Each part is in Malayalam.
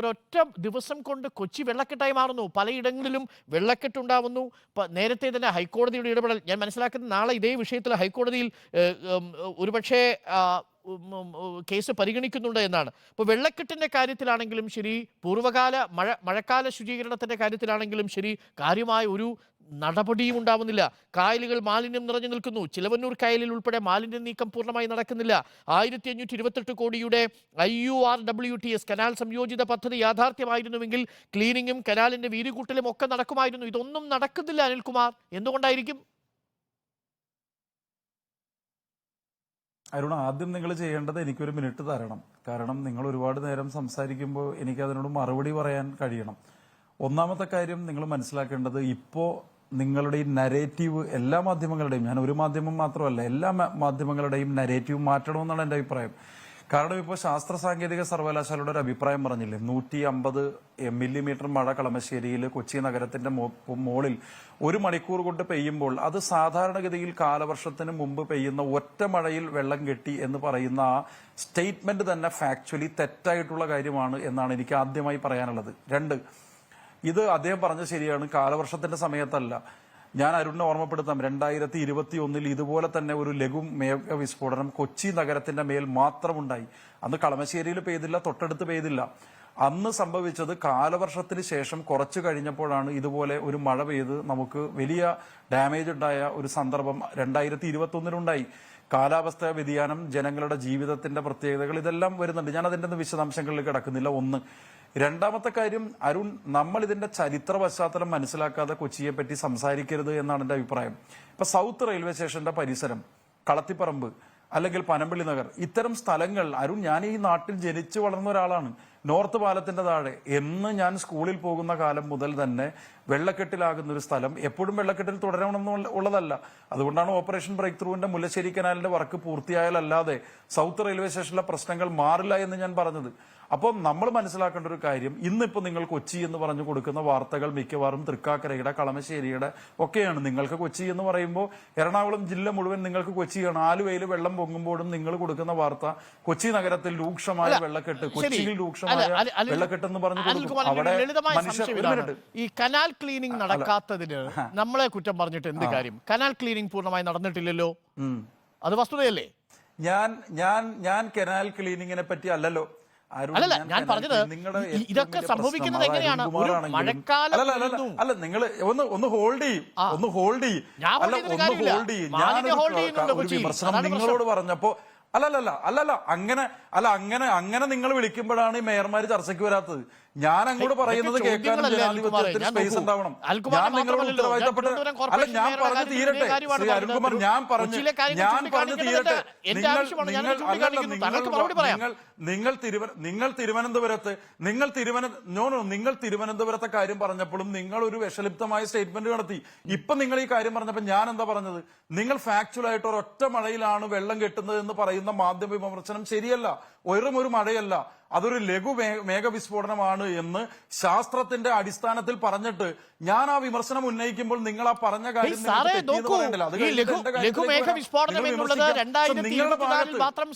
ഒരൊറ്റ ദിവസം കൊണ്ട് കൊച്ചി വെള്ളക്കെട്ടായി മാറുന്നു. പലയിടങ്ങളിലും വെള്ളക്കെട്ടുണ്ടാവുന്നു നേരത്തെ തന്നെ ഹൈക്കോടതിയുടെ ഇടപെടൽ. ഞാൻ മനസ്സിലാക്കുന്നത് നാളെ ഇതേ വിഷയത്തിൽ ഹൈക്കോടതിയിൽ ഒരുപക്ഷെ കേസ് പരിഗണിക്കുന്നുണ്ട് എന്നാണ്. അപ്പോൾ വെള്ളക്കെട്ടിന്റെ കാര്യത്തിലാണെങ്കിലും ശരി പൂർവകാല മഴ മഴക്കാല ശുചീകരണത്തിന്റെ കാര്യത്തിലാണെങ്കിലും ശരി കാര്യമായ ഒരു നടപടിയും ഉണ്ടാവുന്നില്ല. കായലുകൾ മാലിന്യം നിറഞ്ഞു നിൽക്കുന്നു. ചിലവന്നൂർ കായലിൽ ഉൾപ്പെടെ മാലിന്യ നീക്കം പൂർണമായി നടക്കുന്നില്ല. ആയിരത്തി അഞ്ഞൂറ്റി ഇരുപത്തെട്ട് കോടിയുടെ I U R W T S canal സംയോജിത പദ്ധതി യാഥാർത്ഥ്യമായിരുന്നുവെങ്കിൽ ക്ലീനിങ്ങും കനാലിന്റെ വീതികൂട്ടലും ഒക്കെ നടക്കുമായിരുന്നു. ഇതൊന്നും നടക്കുന്നില്ല അനിൽകുമാർ. എന്തുകൊണ്ടായിരിക്കും? അരുണ ആദ്യം നിങ്ങൾ ചെയ്യേണ്ടത് എനിക്കൊരു മിനിറ്റ് തരണം. കാരണം നിങ്ങൾ ഒരുപാട് നേരം സംസാരിക്കുമ്പോൾ എനിക്ക് അതിനോട് മറുപടി പറയാൻ കഴിയണം. ഒന്നാമത്തെ കാര്യം നിങ്ങൾ മനസ്സിലാക്കേണ്ടത് ഇപ്പോ നിങ്ങളുടെ ഈ നരേറ്റീവ് എല്ലാ മാധ്യമങ്ങളുടെയും ഞാൻ ഒരു മാധ്യമം മാത്രമല്ല എല്ലാ മാധ്യമങ്ങളുടെയും നരേറ്റീവ് മാറ്റണമെന്നാണ് എന്റെ അഭിപ്രായം. കാരണം ഇപ്പോൾ ശാസ്ത്ര സാങ്കേതിക സർവകലാശാലയുടെ ഒരു അഭിപ്രായം പറഞ്ഞില്ലേ നൂറ്റി അമ്പത് മില്ലിമീറ്റർ മഴ കളമശ്ശേരിയിൽ കൊച്ചി നഗരത്തിന്റെ മുകളിൽ ഒരു മണിക്കൂർ കൊണ്ട് പെയ്യുമ്പോൾ അത് സാധാരണഗതിയിൽ കാലവർഷത്തിന് മുമ്പ് പെയ്യുന്ന ഒറ്റ മഴയിൽ വെള്ളം കെട്ടി എന്ന് പറയുന്ന ആ സ്റ്റേറ്റ്മെന്റ് തന്നെ ഫാക്ച്വലി തെറ്റായിട്ടുള്ള കാര്യമാണ് എന്നാണ് എനിക്ക് ആദ്യമായി പറയാനുള്ളത്. രണ്ട് ഇത് അദ്ദേഹം പറഞ്ഞ ശരിയാണ്. കാലവർഷത്തിന്റെ സമയത്തല്ല. ഞാൻ അരുണിനെ ഓർമ്മപ്പെടുത്താം. രണ്ടായിരത്തി ഇരുപത്തി ഒന്നിൽ ഇതുപോലെ തന്നെ ഒരു ലഘു മേഘ വിസ്ഫോടനം കൊച്ചി നഗരത്തിന്റെ മേൽ മാത്രമുണ്ടായി. അന്ന് കളമശ്ശേരിയിൽ പെയ്തില്ല തൊട്ടടുത്ത് പെയ്തില്ല. അന്ന് സംഭവിച്ചത് കാലവർഷത്തിന് ശേഷം കുറച്ചു കഴിഞ്ഞപ്പോഴാണ് ഇതുപോലെ ഒരു മഴ പെയ്ത് നമുക്ക് വലിയ ഡാമേജ് ഉണ്ടായ ഒരു സന്ദർഭം രണ്ടായിരത്തി ഇരുപത്തി ഒന്നിലുണ്ടായി കാലാവസ്ഥാ വ്യതിയാനം ജനങ്ങളുടെ ജീവിതത്തിന്റെ പ്രത്യേകതകൾ ഇതെല്ലാം വരുന്നുണ്ട്. ഞാൻ അതിന്റെ വിശദാംശങ്ങളിൽ കിടക്കുന്നില്ല. ഒന്ന് രണ്ടാമത്തെ കാര്യം അരുൺ നമ്മൾ ഇതിന്റെ ചരിത്ര പശ്ചാത്തലം മനസ്സിലാക്കാതെ കൊച്ചിയെ പറ്റി സംസാരിക്കരുത് എന്നാണ് എന്റെ അഭിപ്രായം. ഇപ്പൊ സൗത്ത് റെയിൽവേ സ്റ്റേഷന്റെ പരിസരം കളത്തിപ്പറമ്പ് അല്ലെങ്കിൽ പനമ്പള്ളി നഗർ ഇത്തരം സ്ഥലങ്ങൾ അരുൺ ഞാൻ ഈ നാട്ടിൽ ജനിച്ചു വളർന്ന ഒരാളാണ്. നോർത്ത് പാലത്തിന്റെ താഴെ. എന്ന് ഞാൻ സ്കൂളിൽ പോകുന്ന കാലം മുതൽ തന്നെ വെള്ളക്കെട്ടിലാകുന്ന ഒരു സ്ഥലം എപ്പോഴും വെള്ളക്കെട്ടിൽ തുടരണമെന്ന് ഉള്ളതല്ല. അതുകൊണ്ടാണ് ഓപ്പറേഷൻ ബ്രേക്ക് ത്രൂവിന്റെ മുല്ലശ്ശേരി കനാലിന്റെ വർക്ക് പൂർത്തിയായാലല്ലാതെ സൗത്ത് റെയിൽവേ സ്റ്റേഷനിലെ പ്രശ്നങ്ങൾ മാറില്ല എന്ന് ഞാൻ പറഞ്ഞത്. അപ്പോൾ നമ്മൾ മനസ്സിലാക്കേണ്ട ഒരു കാര്യം ഇന്നിപ്പോൾ നിങ്ങൾ കൊച്ചി എന്ന് പറഞ്ഞു കൊടുക്കുന്ന വാർത്തകൾ മിക്കവാറും തൃക്കാക്കരയുടെ കളമശ്ശേരിയുടെ ഒക്കെയാണ്. നിങ്ങൾക്ക് കൊച്ചി എന്ന് പറയുമ്പോൾ എറണാകുളം ജില്ല മുഴുവൻ നിങ്ങൾക്ക് കൊച്ചിയാണ്. ആലുവയിൽ വെള്ളം പൊങ്ങുമ്പോഴും നിങ്ങൾ കൊടുക്കുന്ന വാർത്ത കൊച്ചി നഗരത്തിൽ രൂക്ഷമായ വെള്ളക്കെട്ട് കൊച്ചിയിൽ രൂക്ഷമായ അല്ല, അല്ല, അല്ല, വെള്ളക്കെട്ട് പറഞ്ഞു ഈ കനാൽ ക്ലീനിങ് നടക്കാത്തതിന് നമ്മളെ കുറ്റം പറഞ്ഞിട്ട് എന്ത് കാര്യം? കനാൽ ക്ലീനിങ് പൂർണമായി നടന്നിട്ടില്ലല്ലോ? അത് വസ്തുതയല്ലേ? ഞാൻ ഞാൻ ഞാൻ കനാൽ ക്ലീനിങ്ങിനെ പറ്റി അല്ലല്ലോ. അല്ലല്ല, ഞാൻ പറഞ്ഞത് ഇതൊക്കെ സംഭവിക്കുന്നത് എങ്ങനെയാണ്? ഒരു മഴക്കാലം അല്ല, നിങ്ങൾ ഒന്ന് ഒന്ന് ഹോൾഡ് ചെയ്യും. ഒന്ന് ഹോൾഡ് ചെയ്യും. അല്ല ഒന്ന് ഹോൾഡ് ചെയ്യും. ഞാൻ വിമർശനം നിങ്ങളോട് പറഞ്ഞപ്പോ അല്ലല്ല അല്ലല്ല അങ്ങനെ അല്ല അങ്ങനെ അങ്ങനെ നിങ്ങൾ വിളിക്കുമ്പോഴാണ് ഈ മേയർമാർ ചർച്ചയ്ക്ക് വരാത്തത്. ഞാൻ അങ്ങോട്ട് പറയുന്നത് ജനാധിപത്യത്തിന് ഞാൻ സ്പേസ് ഉണ്ടാവണം. ഞാൻ നിങ്ങളോട് ഉത്തരവാദിത്തപ്പെട്ട അല്ല ഞാൻ പറഞ്ഞു തീരട്ടെ. ശ്രീ അരുൺകുമാർ ഞാൻ പറഞ്ഞു ഞാൻ പറഞ്ഞു തീരട്ടെ. നിങ്ങൾ. അല്ലല്ല, നിങ്ങൾ. നിങ്ങൾ നിങ്ങൾ നിങ്ങൾ തിരുവനന്തപുരത്ത് നിങ്ങൾ തിരുവന നോ നോ നിങ്ങൾ തിരുവനന്തപുരത്തെ കാര്യം പറഞ്ഞപ്പോഴും നിങ്ങൾ ഒരു വിഷലിപ്തമായ സ്റ്റേറ്റ്മെന്റ് നടത്തി. ഇപ്പൊ നിങ്ങൾ ഈ കാര്യം പറഞ്ഞപ്പോൾ ഞാൻ എന്താ പറഞ്ഞത്? നിങ്ങൾ ഫാക്ച്വൽ ആയിട്ട് ഒരൊറ്റ മഴയിലാണ് വെള്ളം കെട്ടുന്നത് എന്ന് പറയുന്ന മാധ്യമ വിമർശനം ശരിയല്ല. വെറും ഒരു മഴയല്ല. അതൊരു ലഘു മേഘവിസ്ഫോടനമാണ് എന്ന് ശാസ്ത്രത്തിന്റെ അടിസ്ഥാനത്തിൽ പറഞ്ഞിട്ട് ഞാൻ ആ വിമർശനം ഉന്നയിക്കുമ്പോൾ നിങ്ങൾ ആ പറഞ്ഞ കാര്യം എന്നുള്ളത്. രണ്ടായിരത്തി ഇരുപത്തിനാലിൽ മാത്രം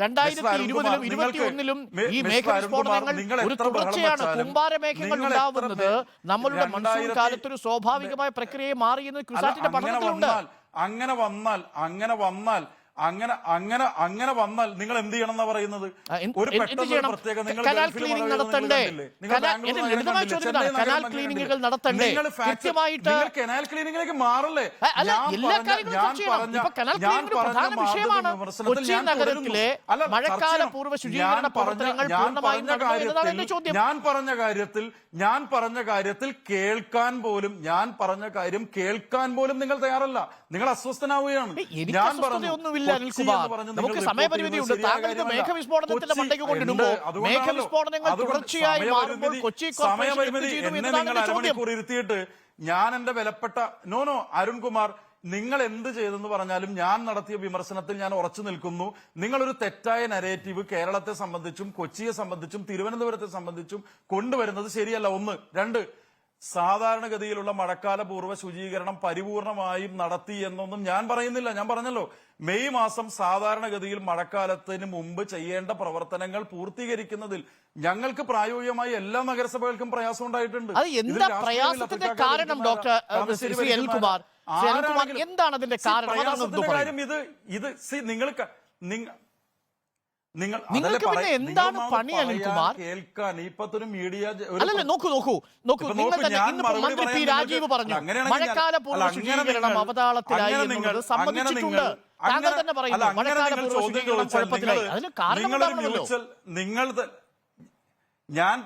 രണ്ടായിരത്തി ഇരുപതിലും ഈ മേഘവിസ്ഫോടനങ്ങൾ ഒരു തുടർച്ചയാണ് ഉണ്ടാവുന്നത്. നമ്മളുടെ മൺസൂൺ രണ്ടായിരത്തി- സ്വാഭാവികമായ പ്രക്രിയയെ മാറിയെന്ന് ക്രിസാറ്റിന്റെ പഠനത്തിലുണ്ട്. അങ്ങനെ വന്നാൽ അങ്ങനെ വന്നാൽ അങ്ങനെ അങ്ങനെ അങ്ങനെ വന്നാൽ നിങ്ങൾ എന്ത് ചെയ്യണം എന്നാ പറയുന്നത്? ഒരു പെട്ടെന്ന്? പ്രത്യേക നിങ്ങൾ കനാൽ ക്ലീനിങ്ങിലേക്ക് മാറല്ലേ. ഞാൻ പറഞ്ഞ കാര്യത്തിൽ ഞാൻ പറഞ്ഞ കാര്യത്തിൽ കേൾക്കാൻ പോലും ഞാൻ പറഞ്ഞ കാര്യം കേൾക്കാൻ പോലും നിങ്ങൾ തയ്യാറല്ല. നിങ്ങൾ അസ്വസ്ഥനാവുകയാണ്. ഞാൻ പറഞ്ഞു, കൊച്ചി അനിൽകുമാർ നമുക്ക് സമയപരിമിതി ഉണ്ട്. താങ്കൾ ഇത് മേഘവിസ്ഫോടനത്തിന്റെ മണ്ടയ്ക്ക്. അതുകൊണ്ടാണല്ലോ. മേഘവിസ്ഫോടനങ്ങൾ തുടർച്ചയായി മാറുമ്പോൾ കൊച്ചി കോർപ്പറേഷൻ ഞാൻ എന്റെ വിലപ്പെട്ട നോ നോ അരുൺകുമാർ നിങ്ങൾ എന്ത് ചെയ്തെന്ന് പറഞ്ഞാലും ഞാൻ നടത്തിയ വിമർശനത്തിൽ ഞാൻ ഉറച്ചു നിൽക്കുന്നു. നിങ്ങളൊരു തെറ്റായ നരേറ്റീവ് കേരളത്തെ സംബന്ധിച്ചും കൊച്ചിയെ സംബന്ധിച്ചും തിരുവനന്തപുരത്തെ സംബന്ധിച്ചും കൊണ്ടുവരുന്നത് ശരിയല്ല. ഒന്ന്. രണ്ട് സാധാരണഗതിയിലുള്ള മഴക്കാല പൂർവ ശുചീകരണം പരിപൂർണമായും നടത്തി എന്നൊന്നും ഞാൻ പറയുന്നില്ല. ഞാൻ പറഞ്ഞല്ലോ മെയ് മാസം സാധാരണഗതിയിൽ മഴക്കാലത്തിന് മുമ്പ് ചെയ്യേണ്ട പ്രവർത്തനങ്ങൾ പൂർത്തീകരിക്കുന്നതിൽ ഞങ്ങൾക്ക് പ്രായോഗികമായി എല്ലാ നഗരസഭകൾക്കും പ്രയാസം ഉണ്ടായിട്ടുണ്ട്. അത് ഇതിൽ എന്താ പ്രയാസത്തിന്റെ കാരണം ഡോക്ടർ എന്താണ് അതിന്റെ കാരണം? ഇത് ഇത് നിങ്ങൾ നിങ്ങൾ നിങ്ങൾക്ക് പിന്നെ എന്താണ് പണി, അനിൽകുമാർ? കേൾക്കാൻ ഇപ്പത്തെ ഒരു മീഡിയ അല്ലല്ല നോക്കൂ നോക്കൂ നോക്കൂ. നിങ്ങൾ തന്നെ ഇന്ന് മന്ത്രി പി രാജീവ് പറഞ്ഞു മഴക്കാല പൂർവ ശുചീകരണം അവതാളത്തിലായി എന്നുള്ളത് സമ്മതിച്ചിട്ടുണ്ട്. താങ്കൾ തന്നെ പറയുന്നു മഴക്കാല പൂർവ ശുചീകരണം കുഴപ്പത്തിലായി അതിന് കാരണം നിങ്ങൾ ഞാൻ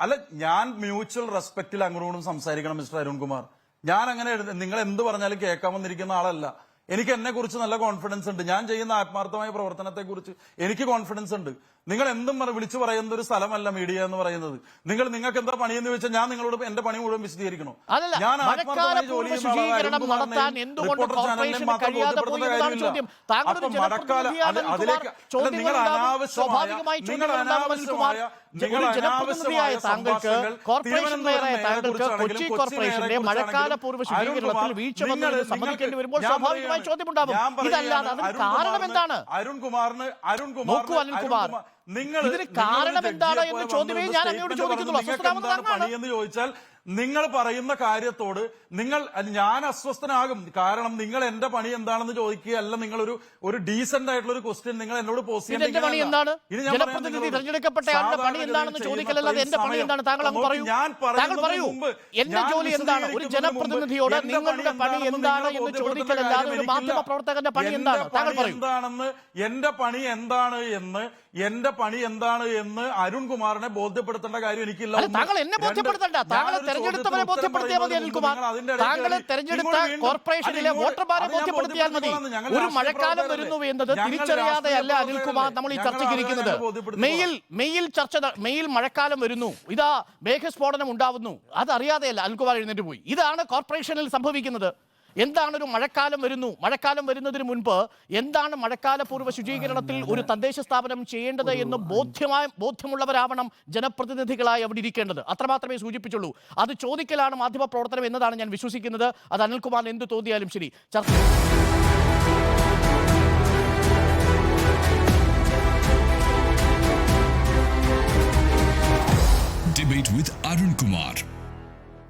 അല്ല ഞാൻ മ്യൂച്വൽ റെസ്പെക്റ്റിൽ അങ്ങോട്ടും സംസാരിക്കണം മിസ്റ്റർ അരുൺകുമാർ. ഞാൻ അങ്ങനെ നിങ്ങൾ എന്ത് പറഞ്ഞാലും കേൾക്കാൻ വന്നിരിക്കുന്ന ആളല്ല. എനിക്ക് എന്നെ കുറിച്ച് നല്ല കോൺഫിഡൻസ് ഉണ്ട്. ഞാൻ ചെയ്യുന്ന ആത്മാർത്ഥമായ പ്രവർത്തനത്തെ കുറിച്ച് എനിക്ക് കോൺഫിഡൻസ് ഉണ്ട്. നിങ്ങൾ എന്തും പറ- വിളിച്ചു പറയുന്ന ഒരു സ്ഥലമല്ല മീഡിയ എന്ന് പറയുന്നത്. നിങ്ങൾ നിങ്ങൾക്ക് എന്താ പണി എന്ന് വെച്ചാൽ ഞാൻ നിങ്ങളോട് എന്റെ പണി മുഴുവൻ വിശദീകരിക്കണോ? ഞാൻ ആത്മാർത്ഥമായ ജോലി മഴക്കാല അതിലേക്ക് അല്ല, നിങ്ങൾ. അനാവശ്യമായ സ്വാഭാവികമായി നിങ്ങൾ ചോദ്യങ്ങൾ അനാവശ്യമായ നിങ്ങൾ ജനപ്രതിനിധിയായ അനാവശ്യമായ താങ്കൾക്ക് സംഭാഷണങ്ങൾ കോർപ്പറേഷൻ മേയറായ താങ്കൾക്ക് കൊച്ചി കോർപ്പറേഷന്റെ കൊച്ചി മേയറെ മഴക്കാല പൂർവ ശുചീകരണത്തിൽ വീഴ്ച വന്നത് സമ്മതിക്കേണ്ടി വരുമ്പോൾ ഞാൻ സ്വാഭാവികമായി ചോദ്യമുണ്ടാവും ഇതല്ലാതെ അതിന് കാരണം എന്താണ്? അരുൺകുമാറിന് അരുൺകുമാർ നോക്കൂ അരുൺകുമാർ. നിങ്ങൾ ഇതിന് കാരണം എന്താണ് എന്ന് ചോദ്യമേ ഞാൻ അങ്ങോട്ട് ചോദിക്കുന്നുള്ളൂ പണിയെന്ന് ചോദിച്ചാൽ നിങ്ങൾ പറയുന്ന കാര്യത്തോട് നിങ്ങൾ ഞാൻ അസ്വസ്ഥനാകും. കാരണം നിങ്ങൾ എന്റെ പണി എന്താണെന്ന് ചോദിക്കുകയല്ല നിങ്ങൾ ഒരു ഒരു ഡീസന്റ് ആയിട്ടുള്ള ഒരു ക്വസ്റ്റ്യൻ നിങ്ങൾ എന്നോട് പണി എന്താണ്? താങ്കൾ താങ്കൾ ഒരു ജനപ്രതിനിധിയോട് നിങ്ങളുടെ പണി എന്താണ് എന്ന് ചോദിക്കലല്ലാതെ ഒരു മാധ്യമ പ്രവർത്തകന്റെ പണി എന്താണ്? താങ്കൾ എന്താണെന്ന് എന്റെ പണി എന്താണ് എന്ന് എന്റെ പണി എന്താണ് എന്ന് അരുൺകുമാറിനെ ബോധ്യപ്പെടുത്തേണ്ട കാര്യം എനിക്കില്ല. താങ്കൾ എന്നെ ബോധ്യപ്പെടുത്തണ്ട. ഞാനൊരു തെരഞ്ഞെടുത്തവരെ ബോധ്യപ്പെടുത്തിയാൽ മതി അനിൽകുമാർ. താങ്കൾ താങ്കളെ തെരഞ്ഞെടുത്ത കോർപ്പറേഷനിലെ വോട്ടർമാരെ ബോധ്യപ്പെടുത്തിയാൽ മതി. ഒരു മഴക്കാലം വരുന്നു എന്നത് തിരിച്ചറിയാതെയല്ല അനിൽകുമാർ നമ്മൾ ഈ ചർച്ചയ്ക്കിരിക്കുന്നത്. ചർച്ചയ്ക്ക് ഇരിക്കുന്നത് മെയ്യിൽ മെയ്യിൽ ചർച്ച മെയിൽ മെയ്യിൽ മഴക്കാലം വരുന്നു. ഇതാ മേഘസ്ഫോടനം ഉണ്ടാവുന്നു. അതറിയാതെയല്ല അനിൽകുമാർ എഴുന്നേറ്റ് പോയി. ഇതാണ് കോർപ്പറേഷനിൽ സംഭവിക്കുന്നത്. എന്താണ് ഒരു മഴക്കാലം വരുന്നു? മഴക്കാലം വരുന്നതിന് മുൻപ് എന്താണ് മഴക്കാലപൂർവ ശുചീകരണത്തിൽ ഒരു തദ്ദേശ സ്ഥാപനം ചെയ്യേണ്ടത് എന്ന് ബോധ്യമായ ബോധ്യമുള്ളവരാവണം ജനപ്രതിനിധികളായി അവിടെ ഇരിക്കേണ്ടത്. അത്രമാത്രമേ സൂചിപ്പിച്ചുള്ളൂ. അത് ചോദിക്കലാണ് മാധ്യമ പ്രവർത്തനം എന്നതാണ് ഞാൻ വിശ്വസിക്കുന്നത്. അത് അനിൽകുമാർ എന്ത് തോന്നിയാലും ശരി. ചർച്ച with Arun Kumar.